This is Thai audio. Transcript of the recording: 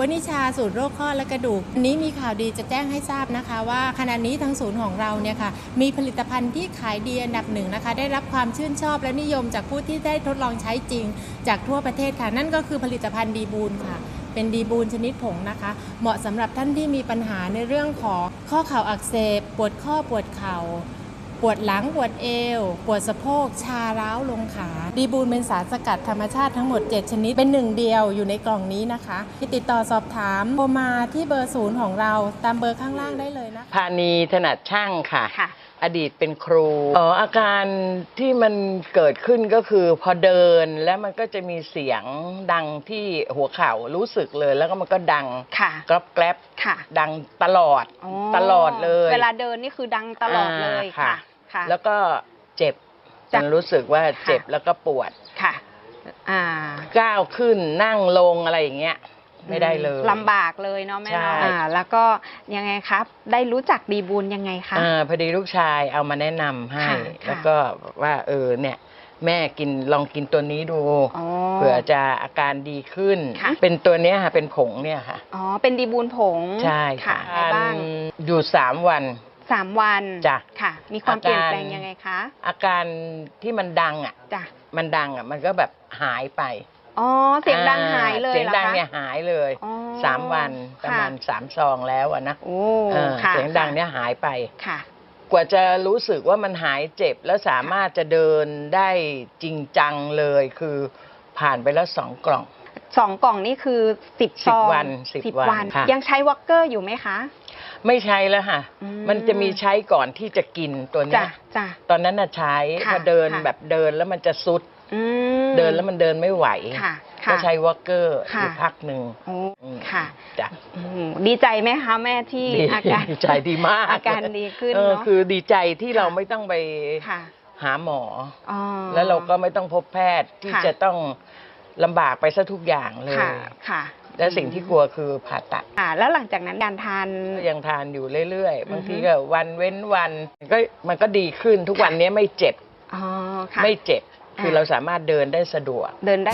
วนิชาศูนย์โรคข้อและกระดูกวันนี้มีข่าวดีจะแจ้งให้ทราบนะคะ ว่าขณะนี้ทางศูนย์ของเราเนี่ยค่ะมีผลิตภัณฑ์ที่ขายดีอันดับหนึ่งนะคะ ได้รับความชื่นชอบและนิยมจากผู้ที่ได้ทดลองใช้จริง จากทั่วประเทศค่ะนั่นก็คือผลิตภัณฑ์ดีบูนค่ะเป็นดีบูนชนิดผงนะคะ เหมาะสำหรับท่านที่มีปัญหาในเรื่องของข้อเข่าอักเสบปวดข้อปวดเข่า ปวดหลังปวดเอว ปวดสะโพก ชาร้าวลงขา ดีบูนเป็นสารสกัดธรรมชาติทั้งหมด 7 ชนิด เป็นหนึ่งเดียวอยู่ในกล่องนี้นะคะที่ติดต่อสอบถามโทรมาที่เบอร์ศูนย์ของเราตามเบอร์ข้างล่างได้เลยนะคะพานีถนัดช่างค่ะ ค่ะอดีตเป็นครูอ๋ออาการที่มันเกิดขึ้นก็คือพอเดินแล้วมันก็จะมีเสียงดังที่หัวเข่ารู้สึกเลย แล้วก็มันก็ดังค่ะกรอบแกรบค่ะ ดังตลอดอ๋อตลอดเลย เวลาเดินนี่คือดังตลอดเลยอ่าค่ะ ค่ะแล้วก็เจ็บจ้ะมันรู้สึกว่าเจ็บค่ะแล้วก็ปวดค่ะ อ่า ก้าวขึ้นนั่งลงอะไรอย่างเงี้ยไม่ได้เลยลำบากเลยเนาะแม่เนาะใช่อ่า แล้วก็ยังไงครับ ได้รู้จักดีบูลยังไงคะอ่าพอดีลูกชายเอามาแนะนำให้ค่ะค่ะแล้วก็บอกว่าเออเนี่ย แม่กินลองกินตัวนี้ดูอ๋อเผื่อจะอาการดีขึ้นค่ะเป็นตัวเนี้ยค่ะเป็นผงเนี่ยค่ะอ๋อเป็นดีบูลผงใช่ค่ะค่ะอะไรบ้างอยู่สามวัน สามวันจ้ะค่ะ มีความเปลี่ยนแปลงอาการยังไงคะอาการที่มันดังอะจ้ะมันดังอะ มันก็แบบหายไปอ๋อเสียงดังหายเลยเสียงหรอดังคะเนี่ยหายเลยอ๋อสามวันประมาณค่ะสามซองแล้วอะนะโอ้เออค่ะเสียงดังเนี่ยหายไปค่ะ กว่าจะรู้สึกว่ามันหายเจ็บแล้วสามารถจะเดินได้จริงจังเลยคือผ่านไปแล้วสองกล่องสองกล่องนี่คือสิบสิบซองวันสิบวันค่ะยังใช้วอลเกอร์อยู่ไหมคะ ไม่ใช้แล้วค่ะ อืม มันจะมีใช้ก่อนที่จะกินตัวเนี้จ้ะยจ้ะ ตอนนั้นน่ะใช้ค่ะพอเดินค่ะ แบบเดินแล้วมันจะซุด อืมเดินแล้วมันเดินไม่ไหว ค่ะก็ค่ะ ใช้วอลเกอร์ค่ะอยู่พักหนึ่งโอ้อืมค่ะจ้ะอืมดีใจไหมคะแม่ที่ดีอาการ ดีใจดีมากอาการดีขึ้นเออเนาะ คือดีใจที่ค่ะ เราไม่ต้องไปค่ะหาหมอ อ๋อ แล้วเราก็ไม่ต้องพบแพทย์ที่ค่ะ จะต้องลำบากไปซะทุกอย่างเลย ค่ะค่ะ และสิ่งที่กลัวคือผ่าตัดค่ะแล้วหลังจากนั้นการทานก็ยังทานอยู่เรื่อยอือฮึๆบางทีก็วันเว้นวันก็มันก็ดีขึ้นทุกวันนี้ไม่เจ็บ อ๋อ ค่ะ ไม่เจ็บ คือค่ะเราสามารถเดินได้สะดวก เดินได้